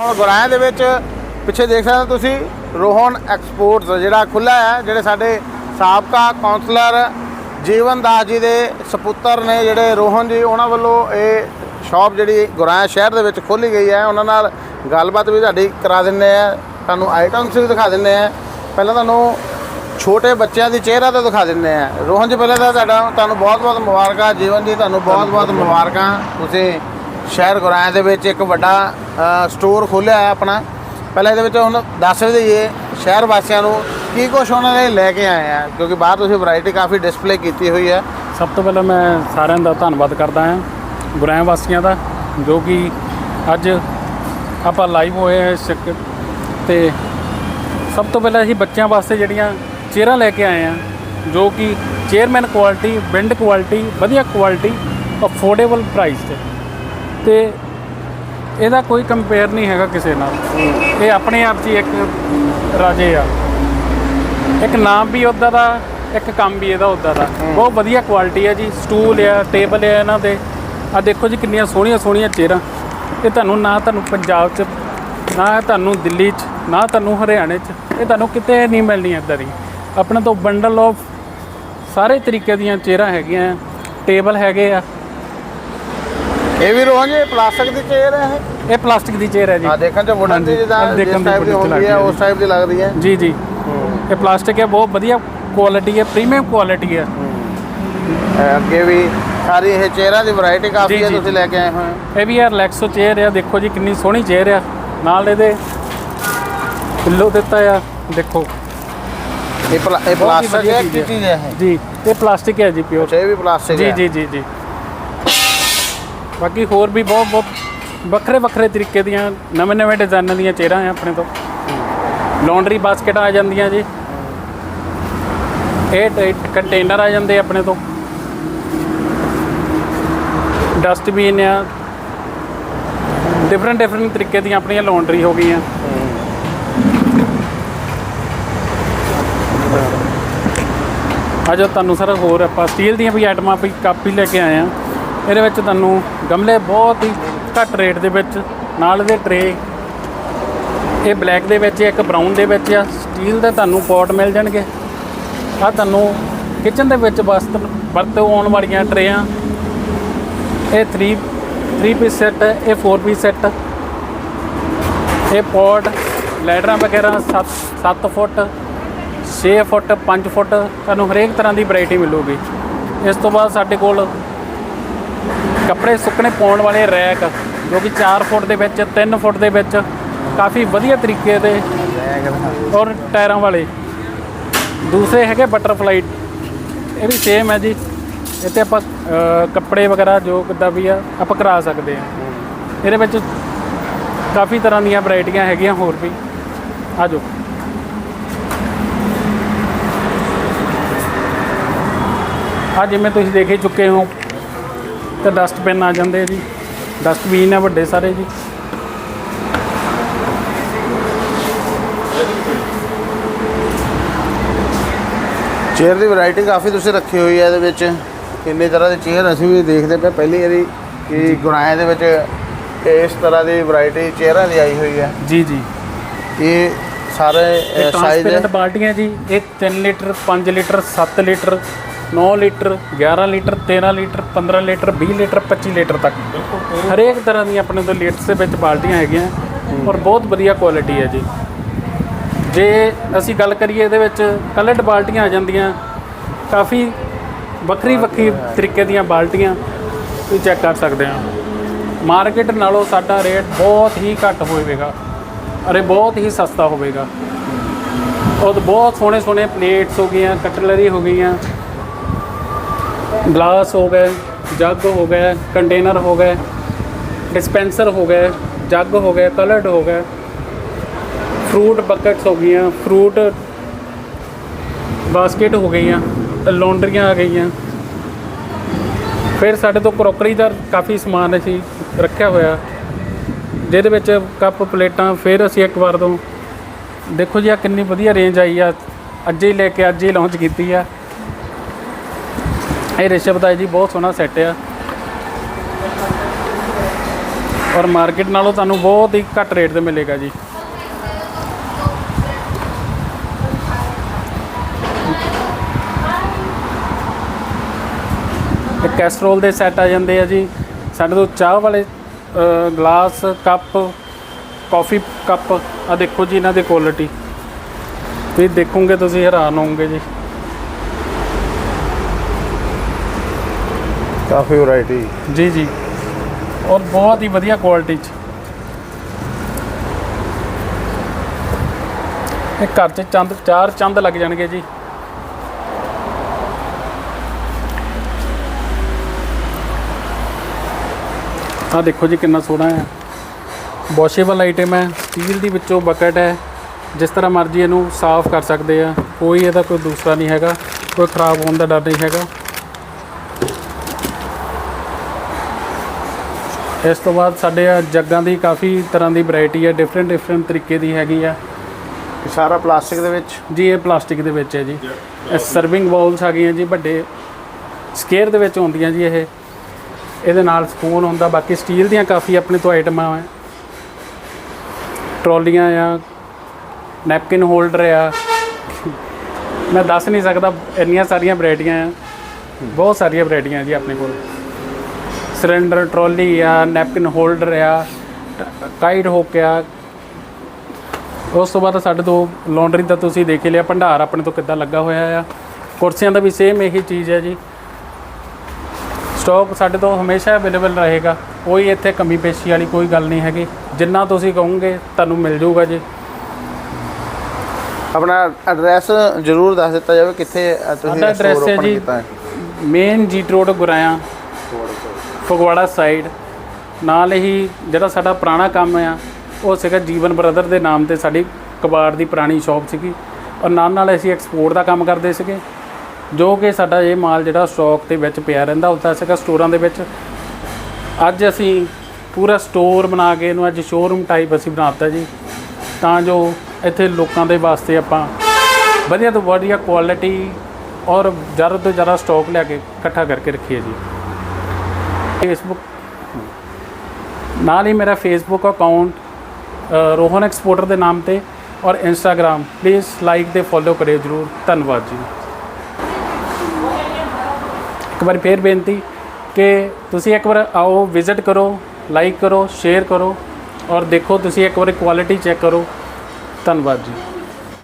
ਹੁਣ ਗੁਰਾਇਆ ਦੇ ਵਿੱਚ ਪਿੱਛੇ ਦੇਖ ਸਕਦੇ ਹੋ ਤੁਸੀਂ ਰੋਹਨ ਐਕਸਪੋਰਟਸ ਜਿਹੜਾ ਖੁੱਲਾ ਹੈ ਜਿਹੜੇ ਸਾਡੇ ਸਾਬਕਾ ਕਾਉਂਸਲਰ ਜੀਵਨ ਦਾਸ ਜੀ ਦੇ ਸਪੁੱਤਰ ਨੇ ਜਿਹੜੇ ਰੋਹਨ ਜੀ ਉਹਨਾਂ ਵੱਲੋਂ ਇਹ ਸ਼ਾਪ ਜਿਹੜੀ ਗੁਰਾਇਆ ਸ਼ਹਿਰ ਦੇ ਵਿੱਚ ਖੋਲੀ ਗਈ ਹੈ। ਉਹਨਾਂ ਨਾਲ ਗੱਲਬਾਤ ਵੀ ਤੁਹਾਡੀ ਕਰਾ ਦਿੰਨੇ ਆ ਤੁਹਾਨੂੰ ਆਈਟਮਸ ਵੀ ਦਿਖਾ ਦਿੰਨੇ ਆ ਪਹਿਲਾਂ ਤੁਹਾਨੂੰ ਛੋਟੇ ਬੱਚਿਆਂ ਦੀ ਚਿਹਰਾ ਤਾਂ ਦਿਖਾ ਦਿੰਨੇ ਆ ਰੋਹਨ ਜੀ ਪਹਿਲਾਂ ਤਾਂ ਤੁਹਾਡਾ ਤੁਹਾਨੂੰ ਬਹੁਤ-ਬਹੁਤ ਮੁਬਾਰਕਾਂ। ਜੀਵਨ ਜੀ ਤੁਹਾਨੂੰ ਬਹੁਤ-ਬਹੁਤ ਮੁਬਾਰਕਾਂ। ਤੁਸੀਂ ਸ਼ਹਿਰ ਗੁਰਾਇਆ ਦੇ ਵਿੱਚ ਇੱਕ ਵੱਡਾ ਸਟੋਰ ਖੋਲ੍ਹਿਆ ਹੈ ਆਪਣਾ। ਪਹਿਲਾਂ ਇਹਦੇ ਵਿੱਚ ਹੁਣ ਦੱਸ ਵੀ ਦਈਏ, ਸ਼ਹਿਰ ਵਾਸੀਆਂ ਨੂੰ ਕੀ ਕੁਛ ਉਹਨਾਂ ਨੇ ਲੈ ਕੇ ਆਏ ਆ, ਕਿਉਂਕਿ ਬਾਹਰ ਤੁਸੀਂ ਵੈਰਾਈਟੀ ਕਾਫੀ ਡਿਸਪਲੇ ਕੀਤੀ ਹੋਈ ਹੈ। ਸਭ ਤੋਂ ਪਹਿਲਾਂ ਮੈਂ ਸਾਰਿਆਂ ਦਾ ਧੰਨਵਾਦ ਕਰਦਾ ਹਾਂ ਗੁਰਾਂ ਵਾਸੀਆਂ ਦਾ, ਜੋ ਕਿ ਅੱਜ ਆਪਾਂ ਲਾਈਵ ਹੋਏ ਹਾਂ ਇਸ ਚੱਕਰ ਤੇ ਸਭ ਤੋਂ ਪਹਿਲਾਂ ਅਸੀਂ ਬੱਚਿਆਂ ਵਾਸਤੇ ਜਿਹੜੀਆਂ ਚੇਅਰਾਂ ਲੈ ਕੇ ਆਏ ਹਾਂ, ਜੋ ਕਿ ਚੇਅਰਮੈਨ ਕੁਆਲਿਟੀ ਬਿਲਡ ਕੁਆਲਿਟੀ ਵਧੀਆ ਕੁਆਲਿਟੀ ਅਫੋਰਡੇਬਲ ਪ੍ਰਾਈਸ ਤੇ। ਤੇ ਇਹਦਾ ਕੋਈ ਕੰਪੇਅਰ ਨਹੀਂ ਹੈਗਾ ਕਿਸੇ ਨਾਲ। ਇਹ ਆਪਣੇ ਆਪ 'ਚ ਹੀ ਇੱਕ ਰਾਜੇ ਆ। ਇੱਕ ਨਾਮ ਵੀ ਉੱਦਾਂ ਦਾ ਇੱਕ ਕੰਮ ਵੀ ਇਹਦਾ ਉੱਦਾਂ ਦਾ। ਬਹੁਤ ਵਧੀਆ ਕੁਆਲਿਟੀ ਹੈ ਜੀ। ਸਟੂਲ ਆ ਟੇਬਲ ਆ ਇਹਨਾਂ ਦੇ। ਆ ਦੇਖੋ ਜੀ ਕਿੰਨੀਆਂ ਸੋਹਣੀਆਂ ਸੋਹਣੀਆਂ ਚੇਅਰਾਂ ਇਹ ਤੁਹਾਨੂੰ ਨਾ ਤੁਹਾਨੂੰ ਪੰਜਾਬ 'ਚ ਨਾ ਤੁਹਾਨੂੰ ਦਿੱਲੀ 'ਚ ਨਾ ਤੁਹਾਨੂੰ ਹਰਿਆਣੇ 'ਚ ਇਹ ਤੁਹਾਨੂੰ ਕਿਤੇ ਨਹੀਂ ਮਿਲਣੀ ਇੱਦਾਂ ਦੀ ਆਪਣੇ ਤੋਂ ਬੰਡਲ ਆਫ ਸਾਰੇ ਤਰੀਕੇ ਦੀਆਂ ਚੇਅਰਾਂ ਹੈਗੀਆਂ ਟੇਬਲ ਹੈਗੇ ਆ। ਇਹ ਵੀ ਰੋਹਨ ਜੀ ਪਲਾਸਟਿਕ ਦੀ ਚੇਅਰ ਹੈ ਇਹ। ਇਹ ਪਲਾਸਟਿਕ ਦੀ ਚੇਅਰ ਹੈ ਜੀ। ਹਾਂ ਦੇਖਣ ਚ ਵੁਡਨ ਦੀ ਹਾਂਜੀ, ਜਿੱਦਾਂ ਦੇਖਣ ਜਿਸ ਦੀ ਟਾਈਪ ਦੀ wooden ਚ ਹੁੰਦੀ ਹੈ ਲੱਗਦੀ ਉਸ ਟਾਈਪ ਦੀ ਲੱਗਦੀ ਹੈ। ਜੀ ਜੀ। ਇਹ ਪਲਾਸਟਿਕ ਹੈ ਬਹੁਤ ਵਧੀਆ ਕੁਆਲਿਟੀ ਹੈ ਪ੍ਰੀਮੀਅਮ ਕੁਆਲਿਟੀ ਹੈ। ਅੱਗੇ ਵੀ ਸਾਰੀ ਇਹ ਚੇਅਰਾਂ ਦੀ ਵੈਰਾਈਟੀ ਕਾਫੀ ਜੀ, ਹੈ ਜੀ, ਤੁਸੀਂ ਲੈ ਕੇ ਆਏ ਹੋਏ ਇਹ ਵੀ ਆ ਰਿਲੈਕਸੋ ਚੇਅਰ ਆ ਦੇਖੋ ਜੀ ਕਿੰਨੀ ਸੋਹਣੀ ਚੇਅਰ ਆ। ਨਾਲ ਇਹਦੇ ਪਿੱਲੋ ਦਿੱਤਾ ਆ ਦੇਖੋ। ਇਹ ਪਲਾ- ਇਹ ਬਹੁਤ ਹੀ ਪਲਾਸਟਿਕ ਵਧੀਆ ਹੈ ਚੀਜ਼ ਕੀ ਹੈ। ਚੀਜ਼ ਹੈ ਜੀ ਇਹ ਪਲਾਸਟਿਕ ਹੈ ਜੀ ਪਿਓਰ ਇਹ ਇਹ ਵੀ ਪਲਾਸਟਿਕ ਜੀ ਹੈ। ਜੀ ਜੀ ਜੀ। ਬਾਕੀ ਹੋਰ ਵੀ ਬਹੁਤ ਬਹੁਤ ਵੱਖਰੇ ਵੱਖਰੇ ਤਰੀਕੇ ਦੀਆਂ ਨਵੇਂ ਨਵੇਂ ਡਿਜ਼ਾਈਨਾਂ ਦੀਆਂ ਚੇਅਰਾਂ ਆ ਆਪਣੇ ਤੋਂ। ਲਾਂਡਰੀ ਬਾਸਕਟ ਆ ਜਾਂਦੀਆਂ ਜੀ। ਇਹ ਕੰਟੇਨਰ ਆ ਜਾਂਦੇ ਆਪਣੇ ਤੋਂ। ਡਸਟਬਿਨ ਆ। ਡਿਫਰੈਂਟ ਡਿਫਰੈਂਟ ਤਰੀਕੇ ਦੀਆਂ ਆਪਣੀਆਂ ਲਾਂਡਰੀ ਹੋ ਗਈਆਂ। ਅੱਜ ਤੁਹਾਨੂੰ ਸਰ ਹੋਰ ਆਪਾਂ ਸਟੀਲ ਦੀਆਂ ਵੀ ਆਈਟਮਾਂ ਵੀ ਕਾਪੀ ਲੈ ਕੇ ਆਏ ਆ। ਇਹਦੇ ਵਿੱਚ ਤੁਹਾਨੂੰ ਗਮਲੇ ਬਹੁਤ ਹੀ ਘੱਟ ਰੇਟ ਦੇ ਵਿੱਚ, ਨਾਲ ਦੇ ਟਰੇ, ਇਹ ਬਲੈਕ ਦੇ ਵਿੱਚ, ਇੱਕ ਬਰਾਊਨ ਦੇ ਵਿੱਚ ਆ, ਸਟੀਲ ਦੇ ਤੁਹਾਨੂੰ ਪੋਟ ਮਿਲ ਜਾਣਗੇ। ਆ ਤੁਹਾਨੂੰ ਕਿਚਨ ਦੇ ਵਿੱਚ ਵਸਤ, ਵਰਤੋਂ ਆਉਣ ਵਾਲੀਆਂ ਟਰੇਆਂ, ਇਹ 3 3 ਪੀਸ ਸੈੱਟ ਇਹ 4 ਪੀਸ ਸੈੱਟ ਇਹ ਪੋਟ, ਲੈਡਰਾਂ ਵਗੈਰਾ 7 7 ਫੁੱਟ 6 ਫੁੱਟ 5 ਫੁੱਟ, ਤੁਹਾਨੂੰ ਹਰੇਕ ਤਰ੍ਹਾਂ ਦੀ ਵੈਰਾਈਟੀ ਮਿਲੂਗੀ। ਇਸ ਤੋਂ ਬਾਅਦ ਸਾਡੇ ਕੋਲ ਕੱਪੜੇ ਸੁੱਕਣੇ ਪਾਉਣ ਵਾਲੇ ਰੈਕ, ਜੋ ਕਿ 4 ਫੁੱਟ ਦੇ ਵਿੱਚ 3 ਫੁੱਟ ਦੇ ਵਿੱਚ, ਕਾਫੀ ਵਧੀਆ ਤਰੀਕੇ ਦੇ ਔਰ ਟਾਇਰਾਂ ਵਾਲੇ। ਦੂਸਰੇ ਹੈਗੇ ਬਟਰਫਲਾਈ। ਇਹ ਵੀ ਸੇਮ ਹੈ ਜੀ। ਇੱਥੇ ਆਪਾਂ ਕੱਪੜੇ ਵਗੈਰਾ ਜੋ ਕਿੱਦਾਂ ਵੀ ਆ, ਆਪਾਂ ਕਰਾ ਸਕਦੇ ਆ ਇਹਦੇ ਵਿੱਚ ਕਾਫੀ ਤਰ੍ਹਾਂ ਦੀਆਂ ਵੈਰਾਈਟੀਆਂ ਹੈਗੀਆਂ ਹੋਰ ਵੀ। ਆ ਜਾਓ। ਆ ਜਿਵੇਂ ਤੁਸੀਂ ਦੇਖ ਹੀ ਚੁੱਕੇ ਹੋ ਤੇ ਡਸਟਬਿਨ ਆ ਜਾਂਦੇ ਜੀ। ਡਸਟਬਿਨ ਆ ਵੱਡੇ ਸਾਰੇ ਜੀ। ਚੇਅਰ ਦੀ ਵੈਰਾਈਟੀ ਕਾਫੀ ਤੁਸੀਂ ਰੱਖੀ ਹੋਈ ਹੈ ਇਹਦੇ ਵਿੱਚ। ਕਿੰਨੇ ਤਰ੍ਹਾਂ ਦੇ ਚੇਅਰ ਅਸੀਂ ਵੀ ਦੇਖਦੇ ਪਏ ਪਹਿਲੀ ਵਾਰੀ ਕਿ ਗੁਰਾਇਆ ਦੇ ਵਿੱਚ ਇਸ ਤਰ੍ਹਾਂ ਦੀ ਵੈਰਾਈਟੀ ਚੇਅਰਾਂ ਦੀ ਆਈ ਹੋਈ ਹੈ। ਜੀ ਜੀ। ਇਹ ਸਾਰੇ ਸਾਈਜ਼ ਟ੍ਰਾਂਸਪੇਰੈਂਟ ਬਾਲਟੀਆਂ ਜੀ। ਇਹ 3 litre 5 litre 7 litre 9 litre 11 litre 13 litre 15 litre 20 litre 25 litre ਤੱਕ। ਹਰੇਕ ਤਰ੍ਹਾਂ ਦੀਆਂ ਆਪਣੇ ਤੋਂ ਲੀਟਰਸ ਦੇ ਵਿੱਚ ਬਾਲਟੀਆਂ ਹੈਗੀਆਂ। ਔਰ ਬਹੁਤ ਵਧੀਆ ਕੁਆਲਿਟੀ ਹੈ ਜੀ। ਜੇ ਅਸੀਂ ਗੱਲ ਕਰੀਏ ਇਹਦੇ ਵਿੱਚ, ਕਲਰਡ ਬਾਲਟੀਆਂ ਆ ਜਾਂਦੀਆਂ। ਕਾਫੀ ਵੱਖਰੀ ਵੱਖਰੀ ਤਰੀਕੇ ਦੀਆਂ ਬਾਲਟੀਆਂ ਤੁਸੀਂ ਚੈੱਕ ਕਰ ਸਕਦੇ ਹੋ। ਮਾਰਕੀਟ ਨਾਲੋਂ ਸਾਡਾ ਰੇਟ ਬਹੁਤ ਹੀ ਘੱਟ ਹੋਵੇਗਾ। ਅਰੇ ਬਹੁਤ ਹੀ ਸਸਤਾ ਹੋਵੇਗਾ। ਔਰ ਬਹੁਤ ਸੋਹਣੇ ਸੋਹਣੇ ਪਲੇਟਸ ਹੋ ਗਈਆਂ, ਕਟਲਰੀ ਹੋ ਗਈਆਂ। ਗਲਾਸ ਹੋ ਗਏ, ਜੱਗ ਹੋ ਗਏ, ਕੰਟੇਨਰ ਹੋ ਗਏ, ਡਿਸਪੈਂਸਰ ਹੋ ਗਏ, ਜੱਗ ਹੋ ਗਏ, ਕਲਰਡ ਹੋ ਗਏ। ਫਰੂਟ ਬਕਟਸ ਹੋ ਗਈਆਂ, ਫਰੂਟ ਬਾਸਕਟ ਹੋ ਗਈਆਂ, ਲਾਂਡਰੀਆਂ ਆ ਗਈਆਂ। ਫਿਰ ਸਾਡੇ ਤੋਂ ਕਰੋਕਰੀ ਦਾ ਕਾਫੀ ਸਮਾਨ ਅਸੀਂ ਰੱਖਿਆ ਹੋਇਆ। ਜਿਹਦੇ ਵਿੱਚ ਕੱਪ, ਪਲੇਟਾਂ, ਫਿਰ ਅਸੀਂ ਇੱਕ ਵਾਰ ਤੋਂ ਦੇਖੋ ਜੀ ਆ ਕਿੰਨੀ ਵਧੀਆ ਰੇਂਜ ਆਈ ਆ। ਅੱਜ ਹੀ ਲੈ ਕੇ, ਅੱਜ ਹੀ ਲਾਂਚ ਕੀਤੀ ਆ। ਇਹ ਰਿਸ਼ਵ ਦਾ ਜੀ, ਬਹੁਤ ਸੋਹਣਾ ਸੈੱਟ ਆ। ਔਰ ਮਾਰਕੀਟ ਨਾਲੋਂ ਤੁਹਾਨੂੰ ਬਹੁਤ ਹੀ ਘੱਟ ਰੇਟ ਤੇ ਮਿਲੇਗਾ ਜੀ। ਇਹ ਕੈਸਟਰੋਲ ਦੇ ਸੈੱਟ ਆ ਜਾਂਦੇ ਆ ਜੀ। ਸਾਡੇ ਤੋਂ ਚਾਹ ਵਾਲੇ ਗਲਾਸ ਕੱਪ ਕਾਫੀ ਕੱਪ ਆ ਦੇਖੋ ਜੀ ਇਹਨਾਂ ਦੀ ਕੁਆਲਿਟੀ ਤੁਸੀਂ ਦੇਖੋਗੇ, ਤੁਸੀਂ ਹੈਰਾਨ ਹੋਵੋਗੇ ਜੀ। ਕਾਫੀ ਵੈਰਾਈਟੀ ਜੀ ਜੀ। ਔਰ ਬਹੁਤ ਹੀ ਵਧੀਆ ਕੁਆਲਿਟੀ ਚ। ਇਹ ਘਰ 'ਚ ਚੰਦ, ਚਾਰ ਚੰਦ ਲੱਗ ਜਾਣਗੇ ਜੀ। ਆ ਦੇਖੋ ਜੀ ਕਿੰਨਾ ਸੋਹਣਾ ਹੈ। ਵਾਸ਼ੇਬਲ ਆਈਟਮ ਹੈ। ਸਟੀਲ ਦੀ ਵਿੱਚੋਂ ਬਕਟ ਹੈ। ਜਿਸ ਤਰ੍ਹਾਂ ਮਰਜ਼ੀ ਇਹਨੂੰ ਸਾਫ਼ ਕਰ ਸਕਦੇ ਆ। ਕੋਈ ਇਹਦਾ ਕੋਈ ਦੂਸਰਾ ਨਹੀਂ ਹੈਗਾ। ਕੋਈ ਖਰਾਬ ਹੋਣ ਦਾ ਡਰ ਨਹੀਂ ਹੈਗਾ। ਇਸ ਤੋਂ ਬਾਅਦ ਸਾਡੇ ਆ ਜੱਗਾਂ ਦੀ ਕਾਫੀ ਤਰ੍ਹਾਂ ਦੀ ਵੈਰਾਈਟੀ ਹੈ ਡਿਫਰੈਂਟ ਡਿਫਰੈਂਟ ਤਰੀਕੇ ਦੀ ਹੈਗੀ ਆ। ਸਾਰਾ ਪਲਾਸਟਿਕ ਦੇ ਵਿੱਚ? ਜੀ ਇਹ ਪਲਾਸਟਿਕ ਦੇ ਵਿੱਚ ਹੈ ਜੀ। ਇਹ ਸਰਵਿੰਗ ਬਾਉਲਸ ਹੈਗੀਆਂ ਜੀ ਵੱਡੇ ਸਕੇਅਰ ਦੇ ਵਿੱਚ ਹੁੰਦੀਆਂ ਜੀ ਇਹ। ਇਹਦੇ ਨਾਲ ਸਪੂਨ ਹੁੰਦਾ ਬਾਕੀ ਸਟੀਲ ਦੀਆਂ ਕਾਫੀ ਆਪਣੇ ਤੋਂ ਆਈਟਮਾਂ ਹੈ ਟਰੋਲੀਆਂ ਆ ਨੈਪਕਿਨ ਹੋਲਡਰ ਆ। ਮੈਂ ਦੱਸ ਨਹੀਂ ਸਕਦਾ ਇੰਨੀਆਂ ਸਾਰੀਆਂ ਵੈਰਾਈਟੀਆਂ ਆ। ਬਹੁਤ ਸਾਰੀਆਂ ਵੈਰਾਈਟੀਆਂ ਜੀ ਆਪਣੇ ਕੋਲ। ਸਿਲੰਡਰ ਟਰੋਲੀ ਆ ਨੈਪਕਿਨ ਹੋਲਡਰ ਆ ਟਾਈਟ ਹੋ ਗਿਆ ਉਸ ਤੋਂ ਬਾਅਦ ਸਾਡੇ ਤੋਂ ਲਾਂਡਰੀ ਦਾ ਤੁਸੀਂ ਦੇਖ ਲਿਆ ਭੰਡਾਰ ਆਪਣੇ ਤੋਂ ਕਿੱਦਾਂ ਲੱਗਾ ਹੋਇਆ ਆ। ਕੁਰਸੀਆਂ ਦਾ ਵੀ ਸੇਮ ਇਹੀ ਚੀਜ਼ ਹੈ ਜੀ। ਸਟਾਕ ਸਾਡੇ ਤੋਂ ਹਮੇਸ਼ਾ ਅਵੇਲੇਬਲ ਰਹੇਗਾ ਕੋਈ ਇੱਥੇ ਕਮੀ ਪੇਸ਼ੀ ਵਾਲੀ ਕੋਈ ਗੱਲ ਨਹੀਂ ਹੈਗੀ। ਜਿੰਨਾ ਤੁਸੀਂ ਕਹੋਗੇ ਤੁਹਾਨੂੰ ਮਿਲ ਜਾਊਗਾ ਜੀ। ਆਪਣਾ ਐਡਰੈਸ ਜ਼ਰੂਰ ਦੱਸ ਦਿੱਤਾ ਜਾਵੇ ਕਿੱਥੇ ਤੁਸੀਂ open ਜੀ ਕੀਤਾ ਹੈ। Main GT road Guraya. Phagwara side ਨਾਲ ਹੀ ਜਿਹੜਾ ਸਾਡਾ ਪੁਰਾਣਾ ਕੰਮ ਆ, ਉਹ ਸੀਗਾ ਜੀਵਨ ਬ੍ਰਦਰ ਦੇ ਨਾਮ ਤੇ ਸਾਡੀ ਕਬਾੜ ਦੀ ਪੁਰਾਣੀ ਸ਼ਾਪ ਸੀਗੀ। ਔਰ ਨਾਲ ਨਾਲ ਅਸੀਂ ਐਕਸਪੋਰਟ ਦਾ ਕੰਮ ਕਰਦੇ ਸੀਗੇ, ਜੋ ਕਿ ਸਾਡਾ ਇਹ ਮਾਲ ਜਿਹੜਾ ਸਟਾਕ ਦੇ ਵਿੱਚ ਪਿਆ ਰਹਿੰਦਾ ਹੁੰਦਾ ਸੀਗਾ ਸਟੋਰਾਂ ਦੇ ਵਿੱਚ। ਅੱਜ ਅਸੀਂ ਪੂਰਾ ਸਟੋਰ ਬਣਾ ਕੇ ਇਹਨੂੰ ਅੱਜ ਸ਼ੋਰੂਮ ਟਾਈਪ ਅਸੀਂ ਬਣਾਤਾ ਜੀ, ਤਾਂ ਜੋ ਇੱਥੇ ਲੋਕਾਂ ਦੇ ਵਾਸਤੇ ਆਪਾਂ ਵਧੀਆ ਤੋਂ ਵਧੀਆ ਕੁਆਲਿਟੀ ਔਰ ਜ਼ਿਆਦਾ ਤੋਂ ਜ਼ਿਆਦਾ ਸਟਾਕ ਲਿਆ ਕੇ ਇਕੱਠਾ ਕਰਕੇ ਰੱਖੀਏ ਜੀ। ਫੇਸਬੁੱਕ ਨਾਲ ਹੀ ਮੇਰਾ ਫੇਸਬੁੱਕ ਅਕਾਊਂਟ ਰੋਹਨ ਐਕਸਪੋਰਟਰ ਦੇ ਨਾਮ ਤੇ ਔਰ ਇੰਸਟਾਗ੍ਰam ਪਲੀਜ਼ ਲਾਈਕ ਤੇ ਫੋਲੋ ਕਰਿਓ ਜਰੂਰ। ਧੰਨਵਾਦ ਜੀ। ਇੱਕ ਵਾਰ ਫੇਰ ਬੇਨਤੀ ਕਿ ਤੁਸੀਂ ਇੱਕ ਵਾਰ ਆਓ ਵਿਜ਼ਿਟ ਕਰੋ ਲਾਈਕ ਕਰੋ ਸ਼ੇਅਰ ਕਰੋ ਔਰ ਦੇਖੋ ਤੁਸੀਂ ਇੱਕ ਵਾਰ ਕੁਆਲਿਟੀ ਚੈੱਕ ਕਰੋ। ਧੰਨਵਾਦ ਜੀ।